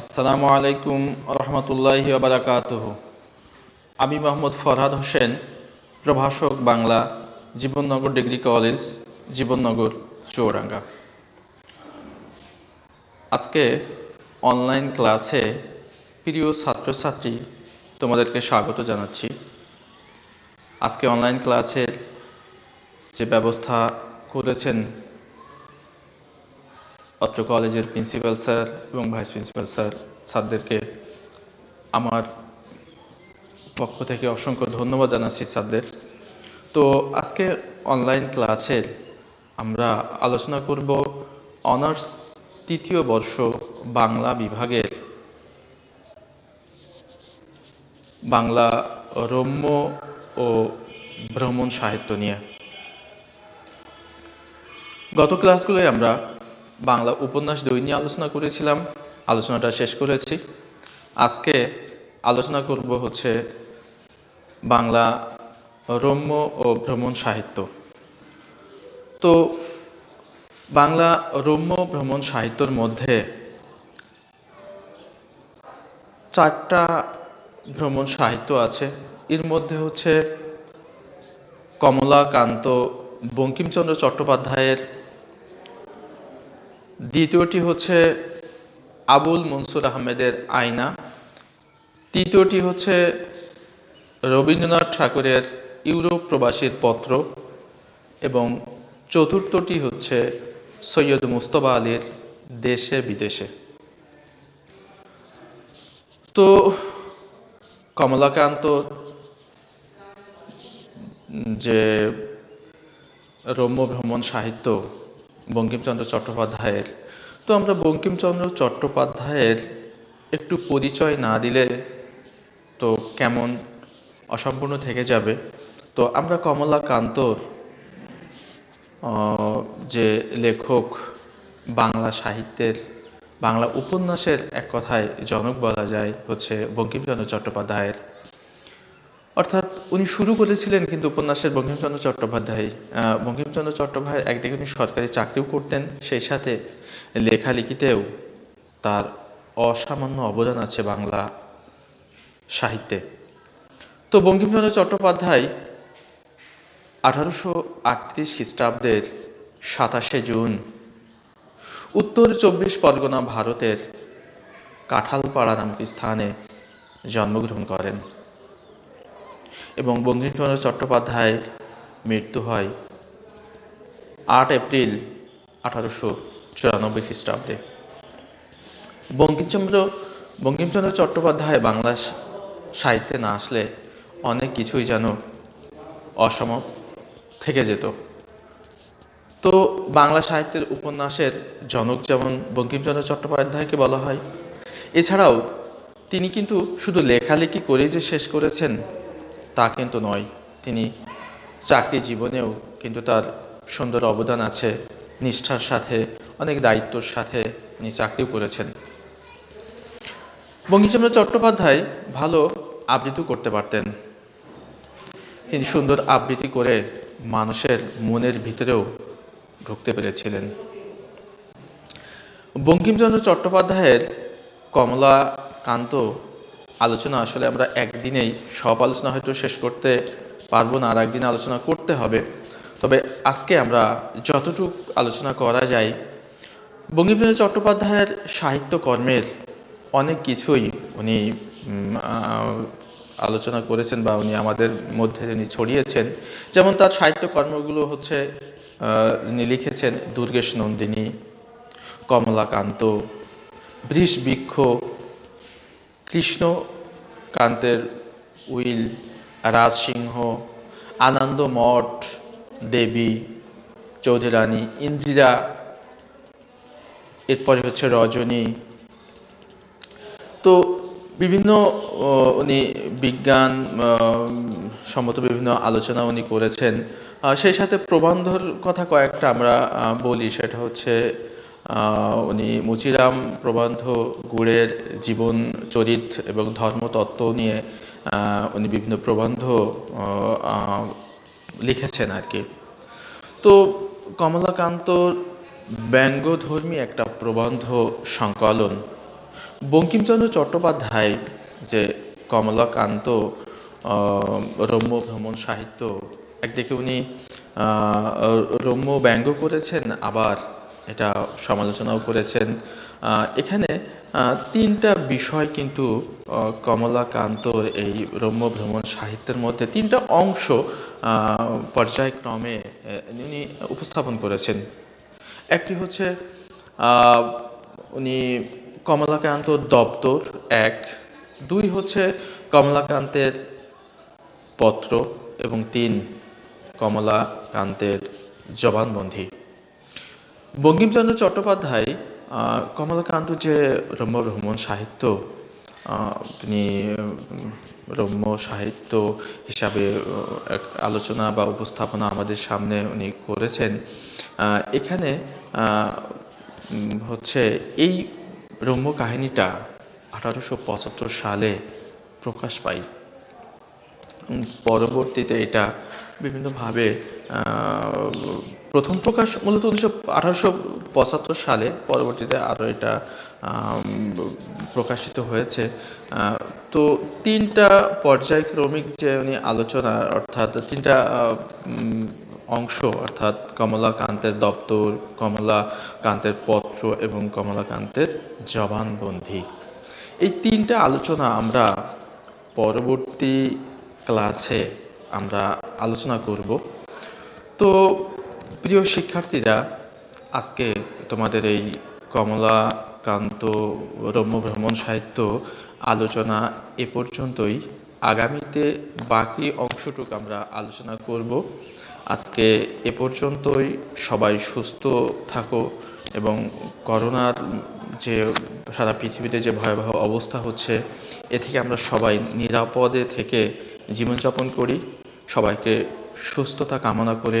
আসসালামু আলাইকুম রহমতুল্লাহি বারাকাত আমি মোহাম্মদ ফরহাদ হোসেন, প্রভাষক বাংলা, জীবননগর ডিগ্রি কলেজ, জীবননগর চৌরাঙ্গা আজকে অনলাইন ক্লাসে প্রিয় ছাত্রছাত্রী তোমাদেরকে স্বাগত জানাচ্ছি। আজকে অনলাইন ক্লাসের যে ব্যবস্থা করেছেন অত্র কলেজের প্রিন্সিপাল স্যার এবং ভাইস প্রিন্সিপাল স্যার স্যারদেরকে আমার পক্ষ থেকে অসংখ্য ধন্যবাদ জানাচ্ছি স্যারদের। তো আজকে অনলাইন ক্লাসের আমরা আলোচনা করব অনার্স তৃতীয় বর্ষ বাংলা বিভাগের বাংলা রম্য ও ভ্রমণ সাহিত্য নিয়ে। গত ক্লাসগুলোয় আমরা বাংলা উপন্যাস দুই নিয়ে আলোচনা করেছিলাম, আলোচনাটা শেষ করেছি। আজকে আলোচনা করব হচ্ছে বাংলা রম্য ও ভ্রমণ সাহিত্য। তো বাংলা রম্য ভ্রমণ সাহিত্যর মধ্যে চারটা ভ্রমণ সাহিত্য আছে। এর মধ্যে হচ্ছে কমলাকান্ত বঙ্কিমচন্দ্র চট্টোপাধ্যায়ের দ্বিতীয়টি হচ্ছে আবুল মনসুর আহমেদের আয়না। তৃতীয়টি হচ্ছে রবীন্দ্রনাথ ঠাকুরের ইউরোপ প্রবাসীর পত্র। এবং চতুর্থটি হচ্ছে সৈয়দ মুস্তফা আলীর দেশে বিদেশে। তো কমলাকান্ত যে রম্য ভ্রমণ সাহিত্য বঙ্কিমচন্দ্র চট্টোপাধ্যায়ের। তো আমরা বঙ্কিমচন্দ্র চট্টোপাধ্যায়ের একটু পরিচয় না দিলে তো কেমন অসম্পূর্ণ থেকে যাবে। তো আমরা কমলাকান্তর যে লেখক বাংলা সাহিত্যের, বাংলা উপন্যাসের এক কথায় জনক বলা যায়, হচ্ছে বঙ্কিমচন্দ্র চট্টোপাধ্যায়ের। অর্থাৎ উনি শুরু করেছিলেন কিন্তু উপন্যাসের বঙ্কিমচন্দ্র চট্টোপাধ্যায়। বঙ্কিমচন্দ্র চট্টোপাধ্যায় একদিকে উনি সরকারি চাকরিও করতেন, সেই সাথে লেখালেখিতেও তার অসামান্য অবদান আছে বাংলা সাহিত্যে। তো বঙ্কিমচন্দ্র চট্টোপাধ্যায় আঠারোশো আটত্রিশ খ্রিস্টাব্দের সাতাশে জুন, উত্তর চব্বিশ পরগনা, ভারতের কাঁঠালপাড়া নামক স্থানে জন্মগ্রহণ করেন। এবং বঙ্কিমচন্দ্র চট্টোপাধ্যায় মৃত্যু হয় আট এপ্রিল আঠারোশো চুরানব্বই খ্রিস্টাব্দে। বঙ্কিমচন্দ্র বঙ্কিমচন্দ্র চট্টোপাধ্যায় বাংলা সাহিত্যে না আসলে অনেক কিছুই যেন অসম থেকে যেত। তো বাংলা সাহিত্যের উপন্যাসের জনক যেমন বঙ্কিমচন্দ্র চট্টোপাধ্যায়কে বলা হয়, এছাড়াও তিনি কিন্তু শুধু লেখালেখি করেই যে শেষ করেছেন তা কিন্তু নয়। তিনি চাকরি জীবনেও কিন্তু তার সুন্দর অবদান আছে, নিষ্ঠার সাথে, অনেক দায়িত্বর সাথে তিনি চাকরিও করেছেন। বঙ্কিমচন্দ্র চট্টোপাধ্যায় ভালো আবৃত্তি করতে পারতেন। তিনি সুন্দর আবৃত্তি করে মানুষের মনের ভিতরেও ঢুকতে পেরেছিলেন। বঙ্কিমচন্দ্র চট্টোপাধ্যায়ের কমলাকান্ত আলোচনা আসলে আমরা একদিনেই, সব আলোচনা হয়তো শেষ করতে পারব না, আর একদিন আলোচনা করতে হবে। তবে আজকে আমরা যতটুকু আলোচনা করা যায় বঙ্কিমচন্দ্র চট্টোপাধ্যায়ের সাহিত্যকর্মের অনেক কিছুই উনি আলোচনা করেছেন বা উনি আমাদের মধ্যে তিনি ছড়িয়েছেন। যেমন তার সাহিত্যকর্মগুলো হচ্ছে তিনি লিখেছেন দুর্গেশ নন্দিনী, কমলাকান্ত, বৃষবৃক্ষ কৃষ্ণকান্তের উইল, রাজসিংহ, আনন্দ মঠ, দেবী, চৌধুরানী, ইন্দিরা, এরপরে হচ্ছে রজনী। তো বিভিন্ন উনি বিজ্ঞান সম্মত বিভিন্ন আলোচনা উনি করেছেন। সেই সাথে প্রবন্ধর কথা কয়েকটা আমরা বলি, সেটা হচ্ছে উনি মুচিরাম প্রবন্ধ গুড়ের জীবন, চরিত এবং ধর্মতত্ত্ব নিয়ে উনি বিভিন্ন প্রবন্ধ লিখেছেন আর কি। তো কমলাকান্ত ব্যঙ্গধর্মী একটা প্রবন্ধ সংকলন। বঙ্কিমচন্দ্র চট্টোপাধ্যায় যে কমলাকান্ত রম্য ভ্রমণ সাহিত্য, একদিকে উনি রম্য ব্যঙ্গ করেছেন আবার এটা সমালোচনাও করেছেন। এখানে তিনটা বিষয় কিন্তু কমলাকান্তর এই রম্য ভ্রমণ সাহিত্যের মধ্যে তিনটা অংশ পর্যায়ক্রমে উনি উপস্থাপন করেছেন। একটি হচ্ছে উনি কমলাকান্ত দপ্তর এক। দুই হচ্ছে কমলাকান্তের পত্র এবং তিন কমলাকান্তের জবানবন্দি। বঙ্কিমচন্দ্র চট্টোপাধ্যায় কমলাকান্ত যে রম্য ভ্রমণ সাহিত্য তিনি রম্য সাহিত্য হিসাবে এক আলোচনা বা উপস্থাপনা আমাদের সামনে উনি করেছেন। এখানে হচ্ছে এই রম্য কাহিনীটা আঠারোশো পঁচাত্তর সালে প্রকাশ পায়। পরবর্তীতে এটা বিভিন্নভাবে প্রথম প্রকাশ মূলত উনিশশো আঠারোশো পঁচাত্তর সালে, পরবর্তীতে আরও এটা প্রকাশিত হয়েছে। তো তিনটা পর্যায়ক্রমিক যে উনি আলোচনা, অর্থাৎ তিনটা অংশ, অর্থাৎ কমলাকান্তের দপ্তর, কমলাকান্তের পত্র এবং কমলাকান্তের জবানবন্দি। এই তিনটা আলোচনা আমরা পরবর্তী ক্লাসে আমরা আলোচনা করব। তো প্রিয় শিক্ষার্থীরা, আজকে তোমাদের এই কমলাকান্ত রম্য ভ্রমণ সাহিত্য আলোচনা এ পর্যন্তই। আগামীতে বাকি অংশটুকু আমরা আলোচনা করব। আজকে এ পর্যন্তই। সবাই সুস্থ থাকো এবং করোনার যে সারা পৃথিবীতে যে ভয়াবহ অবস্থা হচ্ছে, এ থেকে আমরা সবাই নিরাপদে থেকে জীবনযাপন করি। সবাইকে সুস্থতা কামনা করে